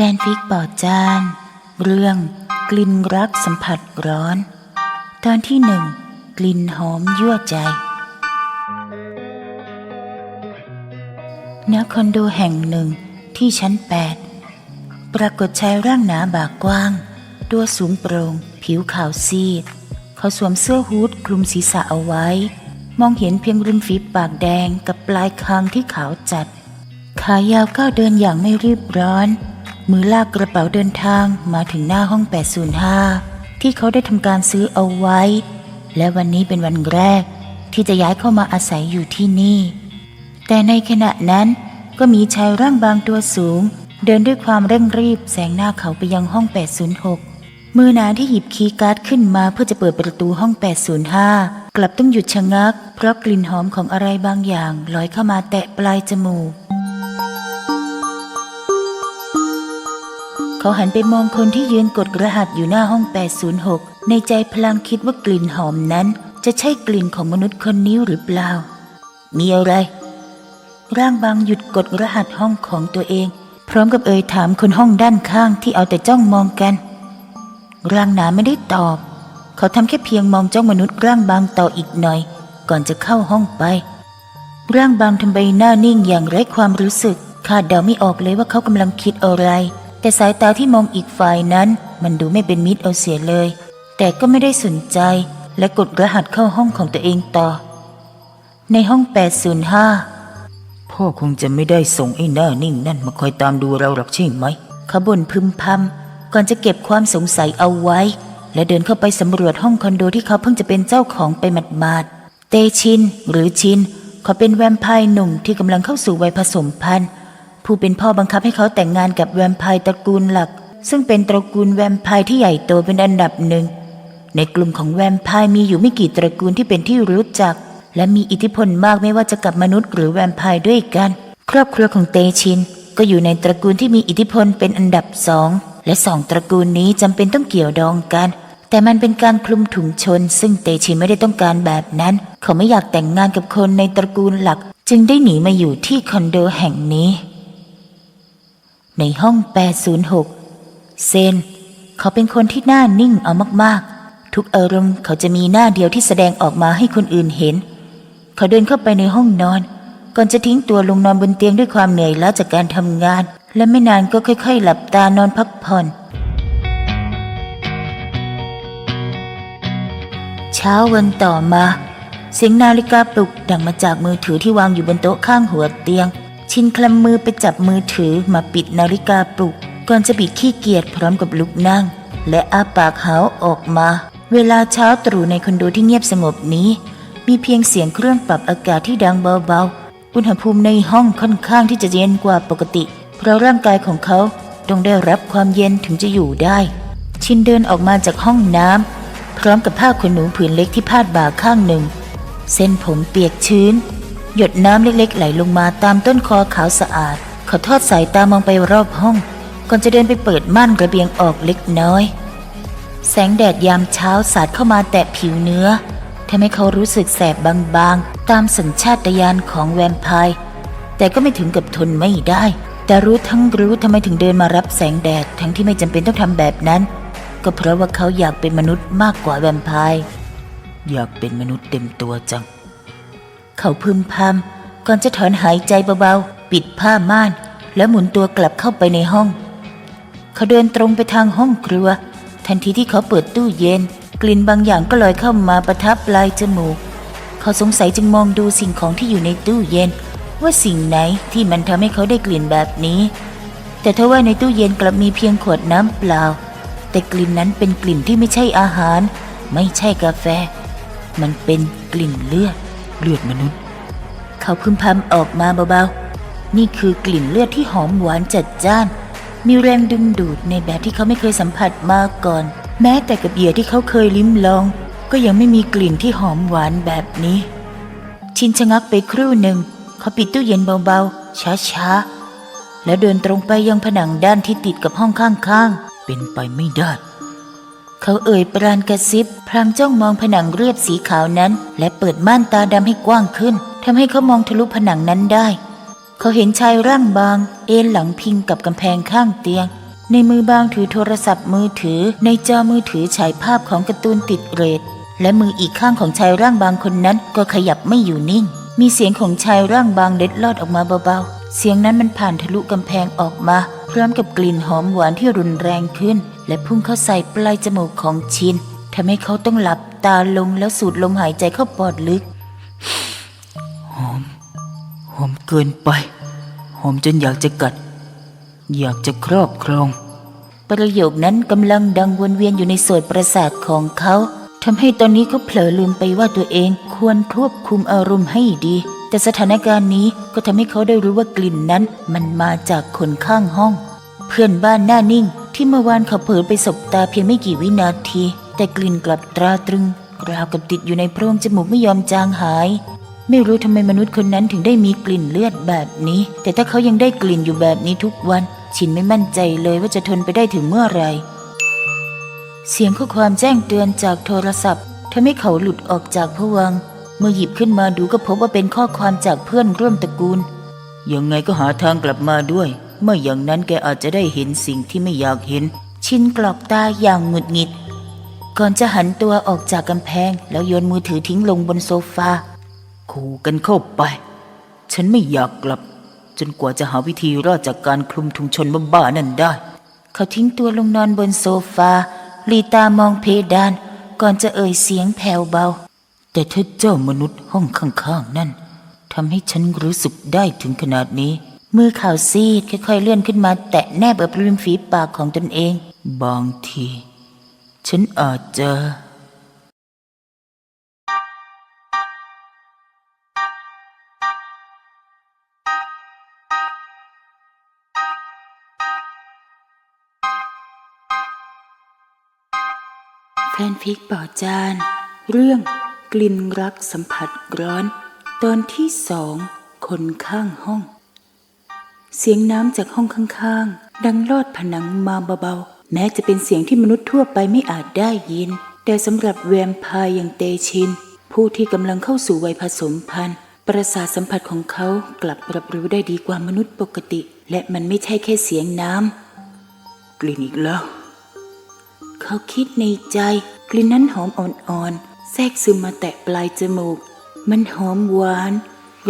แฟนฟิกปอดจาน เรื่องกลิ่นรักสัมผัสร้อน ตอนที่หนึ่งกลิ่นหอมยั่วใจ ณ คอนโดแห่งหนึ่งที่ชั้นแปดปรากฏชายร่างหนาบากกว้าง ตัวสูงโปร่งผิวขาวซีด เขาสวมเสื้อฮูดคลุมศีรษะเอาไว้ มองเห็นเพียงริมฝีปากแดงกับปลายคางที่ขาวจัด ขายาวก้าวเดินอย่างไม่รีบร้อน มือลากกระเป๋าเดินทางมาถึงหน้าห้อง 805 ที่เขาได้ทำการซื้อเอาไว้ และวันนี้เป็นวันแรกที่จะย้ายเข้ามาอาศัยอยู่ที่นี่ แต่ในขณะนั้นก็มีชายร่างบางตัวสูง เดินด้วยความเร่งรีบแสงหน้าเขาไปยังห้อง 806 มือหนาที่หยิบคีย์การ์ดขึ้นมาเพื่อจะเปิดประตูห้อง 805 กลับต้องหยุดชะงัก เพราะกลิ่นหอมของอะไรบางอย่างลอยเข้ามาแตะปลายจมูก เขาหันไปมองคนที่ยืนกดรหัสอยู่หน้าห้อง 806 ในใจพลังคิดว่ากลิ่นหอมนั้น จะใช่กลิ่นของมนุษย์คนนี้หรือเปล่า มีอะไร ร่างบางหยุดกดรหัสห้องของตัวเอง พร้อมกับเอ่ยถามคนห้องด้านข้างที่เอาแต่จ้องมองกัน ร่างหนาไม่ได้ตอบ เขาทำแค่เพียงมองจ้องมนุษย์ร่างบางต่ออีกหน่อย ก่อนจะเข้าห้องไป ร่างบางทำใบหน้านิ่งอย่างไร้ความรู้สึกคาดเดาไม่ออกเลยว่าเขากำลังคิดอะไร แต่สายตาที่มองอีกฝ่ายนั้น มันดูไม่เป็นมิตรเอาเสียเลย แต่ก็ไม่ได้สนใจและกดรหัสเข้าห้องของตัวเองต่อ ในห้อง 805 พ่อคงจะไม่ได้ส่งไอ้หน้านิ่งนั่นมาคอยตามดูเราหรอกใช่ไหมเขาบ่นพึมพำก่อนจะเก็บความสงสัยเอาไว้ และเดินเข้าไปสำรวจห้องคอนโดที่เขาเพิ่งจะเป็นเจ้าของไปหมาดๆเตชินหรือชินเขาเป็นแวมไพร์หนุ่มที่กำลังเข้าสู่วัยผสมพันธุ์ ผู้เป็นพ่อบังคับให้เขาแต่งงานกับแวมไพร์ตระกูลหลัก ซึ่งเป็นตระกูลแวมไพร์ที่ใหญ่โตเป็นอันดับหนึ่ง ในกลุ่มของแวมไพร์มีอยู่ไม่กี่ตระกูลที่เป็นที่รู้จัก และมีอิทธิพลมากไม่ว่าจะกับมนุษย์หรือแวมไพร์ด้วยกัน ครอบครัวของเตชิน ก็อยู่ในตระกูลที่มีอิทธิพลเป็นอันดับสองและสองตระกูลนี้จำเป็นต้องเกี่ยวดองกัน แต่มันเป็นการคลุมถุงชน ซึ่งเตชินไม่ได้ต้องการแบบนั้น เขาไม่อยากแต่งงานกับคนในตระกูลหลัก จึงได้หนีมาอยู่ที่คอนโดแห่งนี้ ในห้อง 806 เซน เขาเป็นคนที่หน้านิ่งเอามากๆ ทุกอารมณ์เขาจะมีหน้าเดียวที่แสดงออกมาให้คนอื่นเห็น เขาเดินเข้าไปในห้องนอน ก่อนจะทิ้งตัวลงนอนบนเตียงด้วยความเหนื่อยล้าจากการทำงาน และไม่นานก็ค่อยๆ หลับตานอนพักผ่อน เช้าวันต่อมา เสียงนาฬิกาปลุกดังมาจากมือถือที่วางอยู่บนโต๊ะข้างหัวเตียง ชินคลำมือไปจับมือถือมาปิดนาฬิกาปลุก ก่อนจะบิดขี้เกียจพร้อมกับลุกนั่ง และอาปากหาวออกมา เวลาเช้าตรู่ในคอนโดที่เงียบสงบนี้ มีเพียงเสียงเครื่องปรับอากาศที่ดังเบาๆ อุณหภูมิในห้องค่อนข้างที่จะเย็นกว่าปกติ เพราะร่างกายของเขาต้องได้รับความเย็นถึงจะอยู่ได้ ชินเดินออกมาจากห้องน้ำพร้อมกับผ้าขนหนูผืนเล็กที่พาดบ่าข้างหนึ่ง เส้นผมเปียกชื้น หยดน้ำเล็กๆ ไหลลงมาตามต้นคอขาวสะอาด เขาทอดสายตามองไปรอบห้อง ก่อนจะเดินไปเปิดม่านระเบียงออกเล็กน้อย แสงแดดยามเช้าสาดเข้ามาแตะผิวเนื้อทำให้เขารู้สึกแสบบางๆ ตามสัญชาตญาณของแวมไพร์แต่ก็ไม่ถึงกับทนไม่ได้ แต่รู้ทั้งรู้ทำไมถึงเดินมารับแสงแดดทั้งที่ไม่จำเป็นต้องทำแบบนั้น ก็เพราะว่าเขาอยากเป็นมนุษย์มากกว่าแวมไพร์อยากเป็นมนุษย์เต็มตัวจัง เขาพึมพำก่อนจะถอนหายใจเบาๆ ปิดผ้าม่าน แล้วหมุนตัวกลับเข้าไปในห้อง เขาเดินตรงไปทางห้องครัว ทันทีที่เขาเปิดตู้เย็น กลิ่นบางอย่างก็ลอยเข้ามาประทับปลายจมูก เขาสงสัยจึงมองดูสิ่งของที่อยู่ในตู้เย็น ว่าสิ่งไหนที่มันทำให้เขาได้กลิ่นแบบนี้ แต่ทว่าในตู้เย็นกลับมีเพียงขวดน้ำเปล่า แต่กลิ่นนั้นเป็นกลิ่นที่ไม่ใช่อาหาร ไม่ใช่กาแฟ มันเป็นกลิ่นเลือด เลือดมนุษย์ เขาพึมพำออกมาเบาๆ นี่คือกลิ่นเลือดที่หอมหวานจัดจ้าน มีแรงดึงดูดในแบบที่เขาไม่เคยสัมผัสมาก่อน แม้แต่กับเหยื่อที่เขาเคยลิ้มลอง ก็ยังไม่มีกลิ่นที่หอมหวานแบบนี้ ชินชะงักไปครู่หนึ่ง เขาปิดตู้เย็นเบาๆ ช้าๆ แล้วเดินตรงไปยังผนังด้านที่ติดกับห้องข้างๆ เป็นไปไม่ได้ เขาเอ่ยปราณกระซิบ พลางจ้องมองผนังเรียบสีขาวนั้น และเปิดม่านตาดำให้กว้างขึ้นทำให้เขามองทะลุผนังนั้นได้ เขาเห็นชายร่างบาง เอนหลังพิงกับกำแพงข้างเตียง ในมือบางถือโทรศัพท์มือถือ ในจอมือถือฉายภาพของการ์ตูนติดเรทและมืออีกข้างของชายร่างบางคนนั้นก็ขยับไม่อยู่นิ่ง มีเสียงของชายร่างบางเล็ดลอดออกมาเบาๆ เสียงนั้นมันผ่านทะลุกำแพงออกมา พร้อมกับกลิ่นหอมหวานที่รุนแรงขึ้น และพุ่งเข้าใส่ปลายจมูกของชินทำให้เขาต้องหลับตาลงแล้วสูดลมหายใจเข้าปอดลึก หอม หอมเกินไป หอมจนอยากจะกัด อยากจะครอบครอง ประโยคนั้นกำลังดังวนเวียนอยู่ในส่วนประสาทของเขาทำให้ตอนนี้เขาเผลอลืมไปว่าตัวเองควรควบคุมอารมณ์ให้ดี แต่สถานการณ์นี้ก็ทำให้เขาได้รู้ว่ากลิ่นนั้นมันมาจากคนข้างห้อง เพื่อนบ้านหน้านิ่งที่เมื่อวานเขาเผลอไปสบตาเพียงไม่กี่วินาที แต่กลิ่นกลับตราตรึงราวกับติดอยู่ในโพรงจมูกไม่ยอมจางหาย ไม่รู้ทำไมมนุษย์คนนั้นถึงได้มีกลิ่นเลือดแบบนี้ แต่ถ้าเขายังได้กลิ่นอยู่แบบนี้ทุกวัน ชินไม่มั่นใจเลยว่าจะทนไปได้ถึงเมื่อไหร่เสียงข้อความแจ้งเตือนจากโทรศัพท์ทำให้เขาหลุดออกจากผวัง เมื่อหยิบขึ้นมาดูก็พบว่าเป็นข้อความจากเพื่อนร่วมตระกูล ยังไงก็หาทางกลับมาด้วย เมื่ออย่างนั้นแกอาจจะได้เห็นสิ่งที่ไม่อยากเห็น ชินกรอกตาอย่างหงุดหงิด ก่อนจะหันตัวออกจากกำแพง แล้วโยนมือถือทิ้งลงบนโซฟาขู่กันเข้าไป ฉันไม่อยากกลับ จนกว่าจะหาวิธีรอดจากการคลุมทุงชนบ้าๆนั่นได้ เขาทิ้งตัวลงนอนบนโซฟาลีตามองเพดาน ก่อนจะเอ่ยเสียงแผ่วเบา แต่ถ้าเจ้ามนุษย์ห้องข้างๆนั่นทำให้ฉันรู้สึกได้ถึงขนาดนี้ มือข่าวซีดค่อยๆเลื่อนขึ้นมา แตะแนบกับริมฝีปากของตนเอง บางที ฉันอาจจะแฟนฟิกป่อจาน เรื่อง กลิ่นรักสัมผัสร้อน ตอนที่สอง คนข้างห้อง เสียงน้ำจากห้องข้างๆ ดังลอดผนังมาเบาๆ แม้จะเป็นเสียงที่มนุษย์ทั่วไปไม่อาจได้ยิน แต่สำหรับแวมพร์อย่างเตชิน ผู้ที่กำลังเข้าสู่วัยผสมพันธุ์ ประสาทสัมผัสของเขากลับรับรู้ได้ดีกว่ามนุษย์ปกติ และมันไม่ใช่แค่เสียงน้ำกลิ่นอีกแล้ว เขาคิดในใจกลิ่นนั้นหอมอ่อนๆ แทรกซึมมาแตะปลายจมูก มันหอมหวาน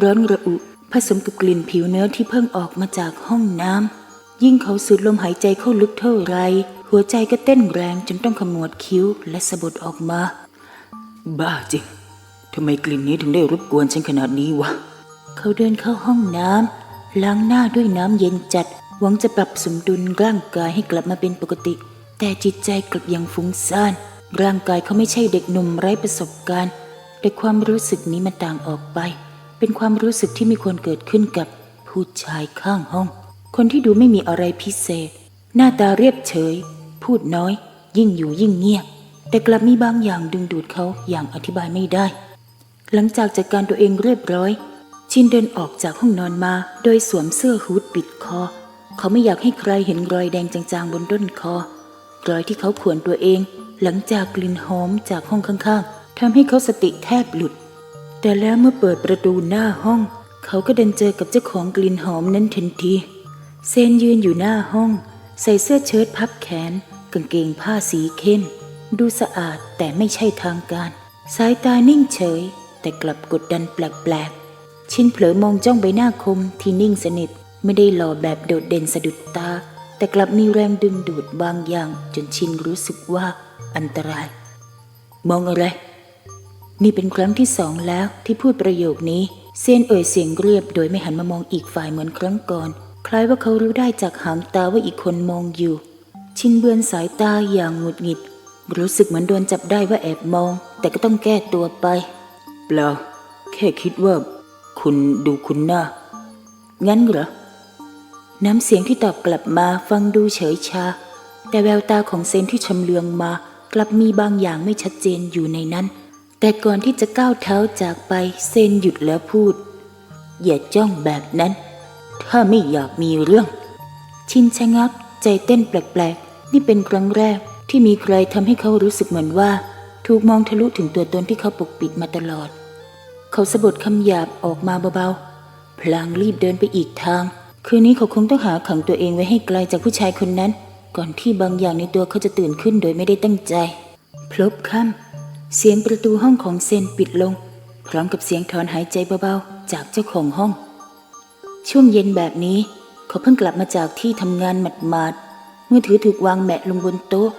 ร้อนระอุ ผสมกับกลิ่นผิวเนื้อที่เพิ่งออกมาจากห้องน้ำ ยิ่งเขาสูดลมหายใจเข้าลึกเท่าไร หัวใจก็เต้นแรงจนต้องขมวดคิ้วและสะบัดออกมา บ้าจริงทำไมกลิ่นนี้ถึงได้รบกวนฉันขนาดนี้วะ เขาเดินเข้าห้องน้ำล้างหน้าด้วยน้ำเย็นจัด หวังจะปรับสมดุลร่างกายให้กลับมาเป็นปกติ แต่จิตใจกลับยังฟุ้งซ่าน ร่างกายเขาไม่ใช่เด็กหนุ่มไร้ประสบการณ์ แต่ความรู้สึกนี้มันต่างออกไป เป็นความรู้สึกที่ไม่ควรเกิดขึ้นกับผู้ชายข้างห้อง คนที่ดูไม่มีอะไรพิเศษ หน้าตาเรียบเฉย พูดน้อย ยิ่งอยู่ยิ่งเงียบ แต่กลับมีบางอย่างดึงดูดเขาอย่างอธิบายไม่ได้ หลังจากจัดการตัวเองเรียบร้อย ชินเดินออกจากห้องนอนมา โดยสวมเสื้อฮูดปิดคอ เขาไม่อยากให้ใครเห็นรอยแดงจางๆบนต้นคอ รอยที่เขาขวนตัวเอง หลังจากกลิ่นหอมจากห้องข้างๆทำให้เขาสติแทบหลุด แต่แล้วเมื่อเปิดประตูหน้าห้อง เขาก็เดินเจอกับเจ้าของกลิ่นหอมนั้นทันที เซนยืนอยู่หน้าห้อง ใส่เสื้อเชิ้ตพับแขน กางเกงผ้าสีเข้ม ดูสะอาดแต่ไม่ใช่ทางการ สายตานิ่งเฉย แต่กลับกดดันแปลกๆชินเผลอมองจ้องใบหน้าคมที่นิ่งสนิทไม่ได้หล่อแบบโดดเด่นสะดุดตา แต่กลับมีแรงดึงดูดบางอย่างจนชินรู้สึกว่าอันตราย มองอะไร นี่เป็นครั้งที่สองแล้วที่พูดประโยคนี้ เซียนเอ่ยเสียงเรียบโดยไม่หันมามองอีกฝ่ายเหมือนครั้งก่อน คล้ายว่าเขารู้ได้จากหางตาว่าอีกคนมองอยู่ ชินเบือนสายตาอย่างหงุดหงิด รู้สึกเหมือนโดนจับได้ว่าแอบมอง แต่ก็ต้องแก้ตัวไป เปล่า แค่คิดว่า คุณดูคุณหน้างั้นเหรอ น้ำเสียงที่ตอบกลับมาฟังดูเฉยชา แต่แววตาของเซนที่ชำเลืองมากลับมีบางอย่างไม่ชัดเจนอยู่ในนั้น แต่ก่อนที่จะก้าวเท้าจากไปเซนหยุดแล้วพูด อย่าจ้องแบบนั้น ถ้าไม่อยากมีเรื่อง ชินชะงัก ใจเต้นแปลกๆ นี่เป็นครั้งแรกที่มีใครทำให้เขารู้สึกเหมือนว่า ถูกมองทะลุถึงตัวตนที่เขาปกปิดมาตลอด เขาสะบัดคำหยาบออกมาเบาๆ พลางรีบเดินไปอีกทาง คืนนี้เขาคงต้องหาขังตัวเองไว้ให้ไกลจากผู้ชายคนนั้น ก่อนที่บางอย่างในตัวเขาจะตื่นขึ้นโดยไม่ได้ตั้งใจ พลบค่ำเสียงประตูห้องของเซนปิดลง พร้อมกับเสียงถอนหายใจเบาๆ จากเจ้าของห้อง ช่วงเย็นแบบนี้ เขาเพิ่งกลับมาจากที่ทำงานหมาดๆมือถือถูกวางแมะลงบนโต๊ะ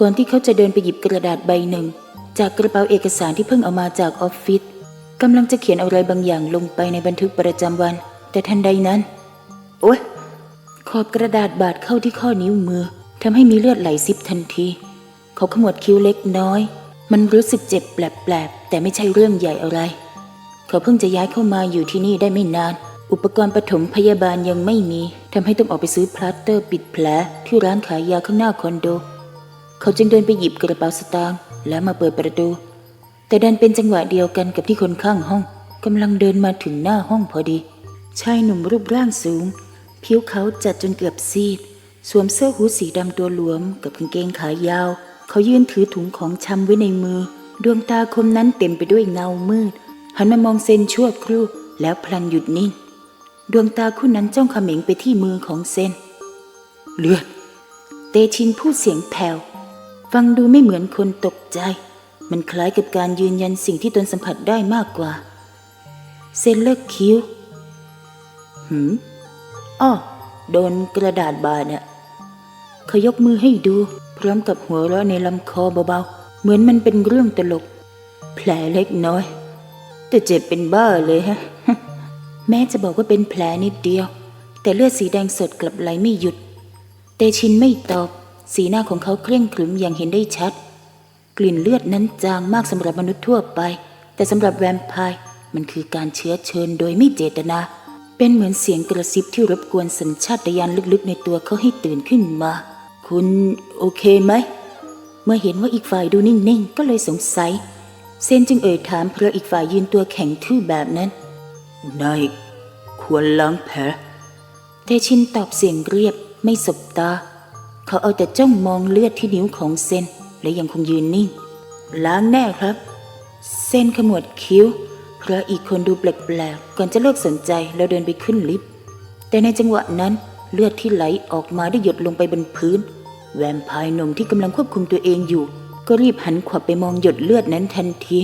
ก่อนที่เขาจะเดินไปหยิบกระดาษใบหนึ่ง จากกระเป๋าเอกสารที่เพิ่งเอามาจากออฟฟิศกำลังจะเขียนอะไรบางอย่างลงไปในบันทึกประจำวัน แต่ทันใดนั้น โอ๊ยขอบกระดาษบาดเข้าที่ข้อนิ้วมือทำให้มีเลือดไหลซิบทันที เขาขมวดคิ้วเล็กน้อย มันรู้สึกเจ็บแปลกๆแต่ไม่ใช่เรื่องใหญ่อะไร เขาเพิ่งจะย้ายเข้ามาอยู่ที่นี่ได้ไม่นาน อุปกรณ์ปฐมพยาบาลยังไม่มีทำให้ต้องออกไปซื้อพลาสเตอร์ปิดแผลที่ร้านขายยาข้างหน้าคอนโด เขาจึงเดินไปหยิบกระเป๋าสตางค์แล้วมาเปิดประตู แต่ดันเป็นจังหวะเดียวกันกับที่คนข้างห้องกำลังเดินมาถึงหน้าห้องพอดี ชายหนุ่มรูปร่างสูง ผิวเขาจัดจนเกือบซีด สวมเสื้อหูสีดำตัวหลวม กับกางเกงขายาว เขายืนถือถุงของชำไว้ในมือ ดวงตาคมนั้นเต็มไปด้วยเงามืด หันมามองเซนชั่วครู่ แล้วพลันหยุดนิ่ง ดวงตาคู่นั้นจ้องเขม็งไปที่มือของเซน เลือด เตชินพูดเสียงแผ่ว ฟังดูไม่เหมือนคนตกใจ มันคล้ายกับการยืนยันสิ่งที่ตนสัมผัสได้มากกว่า เซนเลิกคิ้ว หืม อ้อโดนกระดาษบาดเนี่ยเขายกมือให้ดู พร้อมกับหัวเราะในลำคอเบาๆ เหมือนมันเป็นเรื่องตลก แผลเล็กน้อย แต่เจ็บเป็นบ้าเลยฮะ แม้จะบอกว่าเป็นแผลนิดเดียว แต่เลือดสีแดงสดกลับไหลไม่หยุด เตชินไม่ตอบ สีหน้าของเขาเคร่งขรึมอย่างเห็นได้ชัด กลิ่นเลือดนั้นจางมากสำหรับมนุษย์ทั่วไป แต่สำหรับแวมไพร์มันคือการเชื้อเชิญโดยไม่เจตนา เป็นเหมือนเสียงกระซิบที่รบกวนสัญชาตญาณลึกๆ ในตัวเขาให้ตื่นขึ้นมา คุณโอเคไหม เมื่อเห็นว่าอีกฝ่ายดูนิ่งๆ ก็เลยสงสัย เซนจึงเอ่ยถามเพราะอีกฝ่ายยืนตัวแข็งทื่อแบบนั้น นายควรล้างแผลเทชินตอบเสียงเรียบไม่สบตา เขาเอาแต่จ้องมองเลือดที่นิ้วของเซนและยังคงยืนนิ่ง ล้างแน่ครับ เซนขมวดคิ้ว พราะอีกคนดูแปลกๆก่อนจะเลิกสนใจแล้วเดินไปขึ้นลิฟต์แต่ในจังหวะนั้นเลือดที่ไหลออกมาได้หยดลงไปบนพื้น แวมพร์หนุ่มที่กำลังควบคุมตัวเองอยู่ ก็รีบหันขวับไปมองหยดเลือดนั้นทันที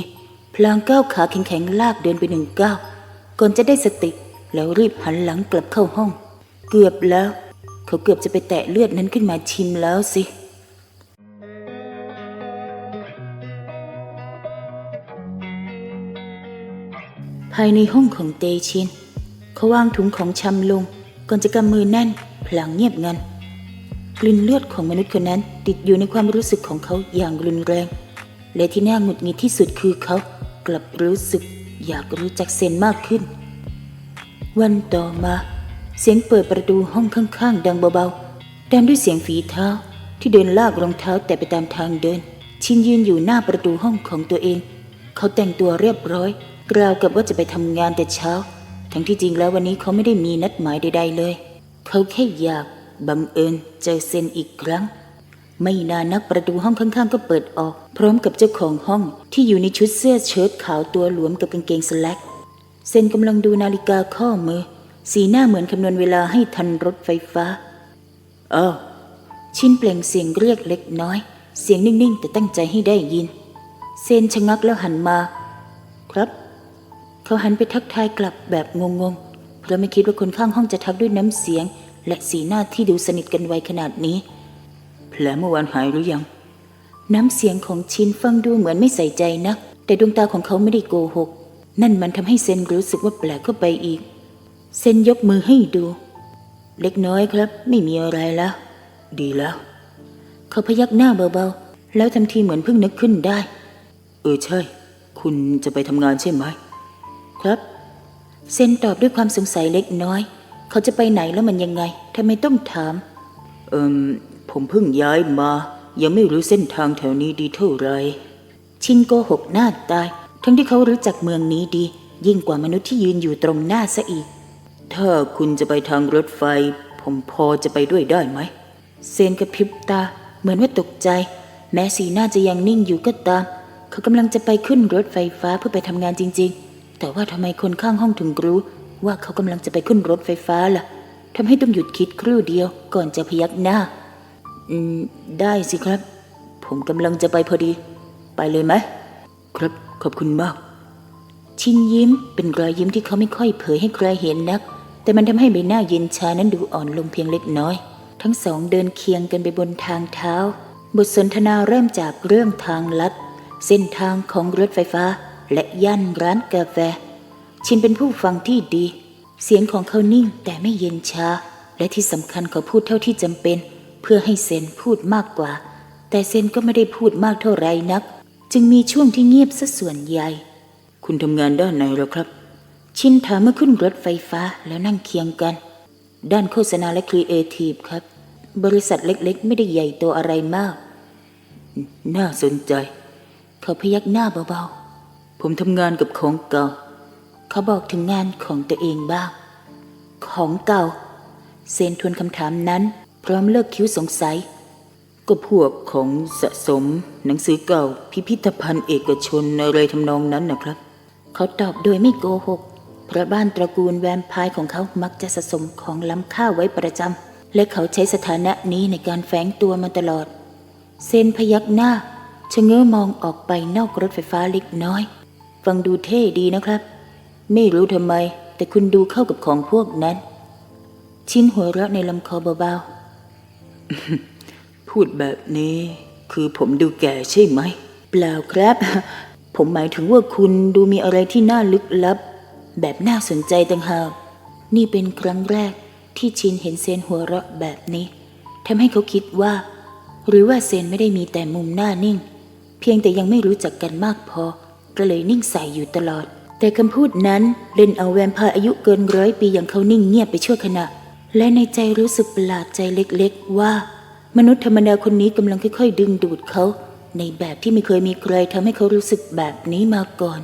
พลางก้าวขาแข็งๆลากเดินไปหนึ่งก้าวก่อนจะได้สติแล้วรีบหันหลังกลับเข้าห้อง เกือบแล้ว เขาเกือบจะไปแตะเลือดนั้นขึ้นมาชิมแล้วสิายในห้องของเตชิน เขาวางถุงของชำลง ก่อนจะกำมือแน่นพลางเงียบงันกลิ่นเลือดของมนุษย์คนนั้นติดอยู่ในความรู้สึกของเขาอย่างรุนแรง และที่น่าหงุดหงิดที่สุดคือเขากลับรู้สึกอยากรู้จักเซนมากขึ้น วันต่อมา เสียงเปิดประตูห้องข้างๆ ดังเบาๆตามด้วยเสียงฝีเท้าที่เดินลากรองเท้าแต่ไปตามทางเดิน ชินยืนอยู่หน้าประตูห้องของตัวเอง เขาแต่งตัวเรียบร้อย กล่าวกับว่าจะไปทำงานแต่เช้า ทั้งที่จริงแล้ววันนี้เขาไม่ได้มีนัดหมายใด ๆ เลย เขาแค่อยากบังเอิญเจอเซนอีกครั้ง ไม่นานนักประตูห้องข้างๆ ก็เปิดออก พร้อมกับเจ้าของห้องที่อยู่ในชุดเสื้อเชิ้ตขาวตัวหลวมกับกางเกงสแล็กเซนกำลังดูนาฬิกาข้อมือ สีหน้าเหมือนคำนวณเวลาให้ทันรถไฟฟ้าเออชินเปล่งเสียงเรียกเล็กน้อย เสียงนิ่งๆ แต่ตั้งใจให้ได้ยิน เซนชะงักแล้วหันมา ครับ เขาหันไปทักทายกลับแบบงงๆ เพราะไม่คิดว่าคนข้างห้องจะทักด้วยน้ำเสียง และสีหน้าที่ดูสนิทกันไวขนาดนี้ แผลเมื่อวานหายหรือยัง น้ำเสียงของชินฟังดูเหมือนไม่ใส่ใจนัก แต่ดวงตาของเขาไม่ได้โกหก นั่นมันทำให้เซนรู้สึกว่าแปลกเข้าไปอีก เซนยกมือให้ดู เล็กน้อยครับ ไม่มีอะไรแล้ว ดีแล้ว เขาพยักหน้าเบาๆ แล้วทำทีเหมือนเพิ่งนึกขึ้นได้ เออใช่ คุณจะไปทำงานใช่ไหม ครับ เซนตอบด้วยความสงสัยเล็กน้อย เขาจะไปไหนแล้วมันยังไงทำไมต้องถาม เอิมผมเพิ่งย้ายมา ยังไม่รู้เส้นทางแถวนี้ดีเท่าไหรชินโกหกหน้าตาย ทั้งที่เขารู้จักเมืองนี้ดี ยิ่งกว่ามนุษย์ที่ยืนอยู่ตรงหน้าซะอีก ถ้าคุณจะไปทางรถไฟ ผมพอจะไปด้วยได้ไหม เซนกระพริบตา เหมือนว่าตกใจ แม้สีหน้าจะยังนิ่งอยู่ก็ตาม เขากำลังจะไปขึ้นรถไฟฟ้าเพื่อไปทำงานจริง ๆ แต่ว่าทำไมคนข้างห้องถึงรู้ว่าเขากำลังจะไปขึ้นรถไฟฟ้าล่ะทำให้ต้องหยุดคิดครู่เดียวก่อนจะพยักหน้า อืม ได้สิครับ ผมกำลังจะไปพอดี ไปเลยไหม ครับขอบคุณมาก ชินยิ้มเป็นรอยยิ้มที่เขาไม่ค่อยเผยให้ใครเห็นนัก แต่มันทำให้ใบหน้าเย็นชานั้นดูอ่อนลงเพียงเล็กน้อย ทั้งสองเดินเคียงกันไปบนทางเท้า บทสนทนาเริ่มจากเรื่องทางลัด เส้นทางของรถไฟฟ้า และย่านร้านกาแฟ ชินเป็นผู้ฟังที่ดี เสียงของเขานิ่งแต่ไม่เย็นชา และที่สำคัญเขาพูดเท่าที่จำเป็น เพื่อให้เซนพูดมากกว่า แต่เซนก็ไม่ได้พูดมากเท่าไรนัก จึงมีช่วงที่เงียบซะส่วนใหญ่ คุณทำงานด้านไหนหรอครับ ชินถามเมื่อขึ้นรถไฟฟ้าแล้วนั่งเคียงกัน ด้านโฆษณาและครีเอทีฟครับ บริษัทเล็กๆ ไม่ได้ใหญ่โตอะไรมาก น่าสนใจ เขาพยักหน้าเบาๆ ผมทำงานกับของเก่า เขาบอกถึงงานของตัวเองบ้าง ของเก่า เซนทวนคำถามนั้น พร้อมเลิกคิ้วสงสัย ก็พวกของสะสม หนังสือเก่า พิพิธภัณฑ์เอกชนอะไรทำนองนั้นนะครับ เขาตอบโดยไม่โกหก เพราะบ้านตระกูลแวมไพร์ของเขามักจะสะสมของล้ำค่าไว้ประจำ และเขาใช้สถานะนี้ในการแฝงตัวมาตลอด เซนพยักหน้าชะเง้อมองออกไปนอกรถไฟฟ้าเล็กน้อย ฟังดูเท่ดีนะครับ ไม่รู้ทำไม แต่คุณดูเข้ากับของพวกนั้น ชินหัวเราะในลำคอเบาๆ พูดแบบนี้ คือผมดูแก่ใช่ไหม เปล่าครับ ผมหมายถึงว่าคุณดูมีอะไรที่น่าลึกลับ แบบน่าสนใจต่างหากนี่เป็นครั้งแรกที่ชินเห็นเซนหัวเราะแบบนี้ทำให้เขาคิดว่า หรือว่าเซนไม่ได้มีแต่มุมหน้านิ่ง เพียงแต่ยังไม่รู้จักกันมากพอ ก็เลยนิ่งใส่อยู่ตลอด แต่คำพูดนั้นเล่นเอาแวมพายอายุเกินร้อยปีอย่างเขานิ่งเงียบไปชั่วขณะ และในใจรู้สึกประหลาดใจเล็กๆ ว่า มนุษย์ธรรมดาคนนี้กำลังค่อยๆ ดึงดูดเขา ในแบบที่ไม่เคยมีใครทำให้เขารู้สึกแบบนี้มาก่อน